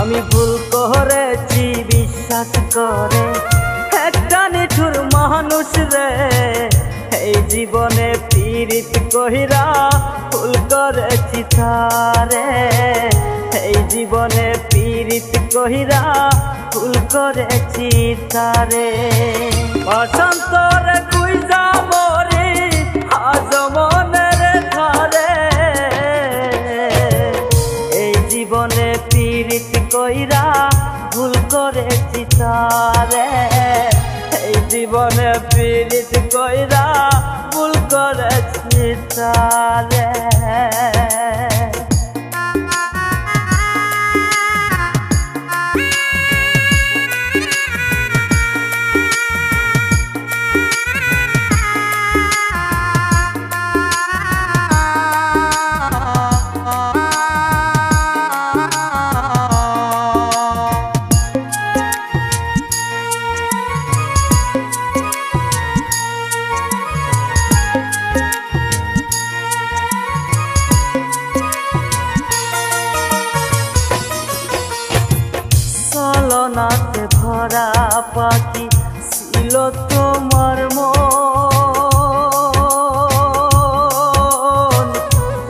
আমি ভুল করেছি, বিশ্বাস করে। একটা নিঠুর মানুষ রে, এই জীবনে পীড়িত কহিরা ভুল করেছি তারে। এই জীবনে পীড়িত কহিরা ভুল করেছি তারে। বসন্তরে কইরা ভুল করেছি তারে। এই জীবনে পীড়িত কইরা ভুল করেছি তারে। চলনাতে ভরা পাখি ছিল তোমার মন।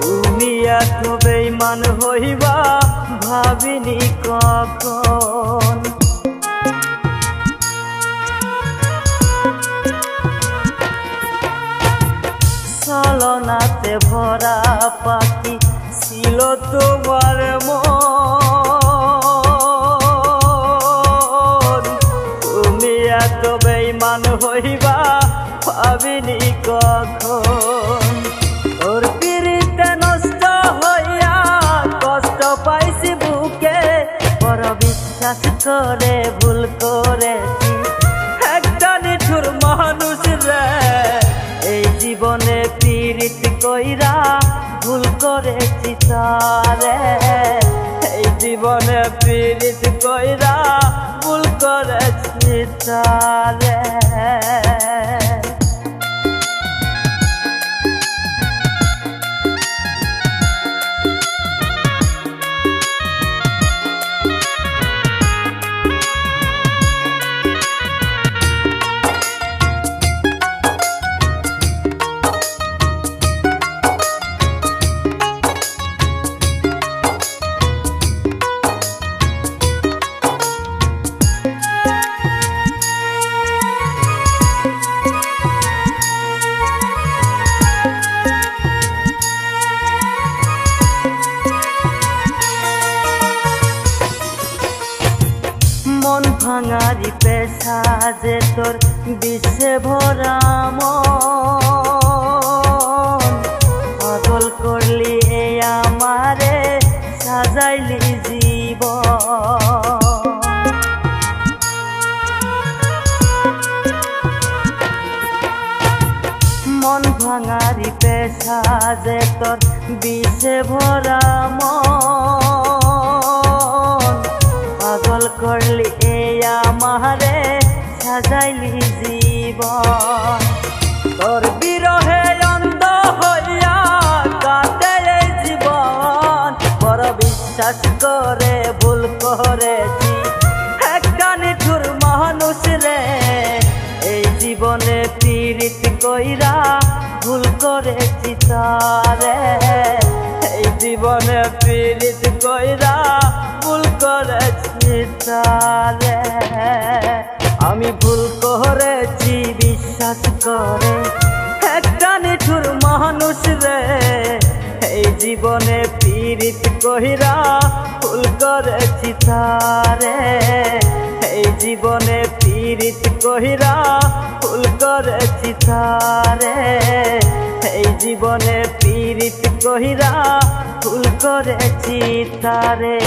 তুমি এত বেইমান হইবা ভাবিনি কখন। চলনাতে ভরা পাখি ছিল তোমার মন। হইবা ভাবিনি কখন। ওর পিড়িতে নষ্ট হইয়া কষ্ট পাইছি বুকে বড় বিশ্বাস করে ভুল করেছি। একটা নিঠুর মানুষ রে, এই জীবনে পীড়িত কইরা ভুল করেছি তারে। এই জীবনে পীড়িত কইরা ভুল করেছি তারে ভাঙারি পেশা যে তোর বিশ্বে ভরা মন। পাগল করলি এ আমারে, সাজাইলি জীব মন ভাঙারি পেশা যে তোর বিষে ভরা করলি আমারে সাজাইলি জীবন। তোর বিরহে অন্ধ হইয়া কাটে জীবন। বড় বিশ্বাস করে ভুল করেছি। একটা নিঠুর মানুষ রে, এই জীবনে পীড়িত কইরা ভুল করেছি তারে। এই জীবনে পীড়িত কইরা ভুল করেছি তারে। করে একটা নিঠুর মানুষ রে, এই জীবনে পীড়িত কহিরা ভুল করেছি তারে। এই জীবনে পীড়িত কহিরা ভুল করেছি তারে। এই জীবনে পীড়িত কহিরা ভুল করেছি তারে।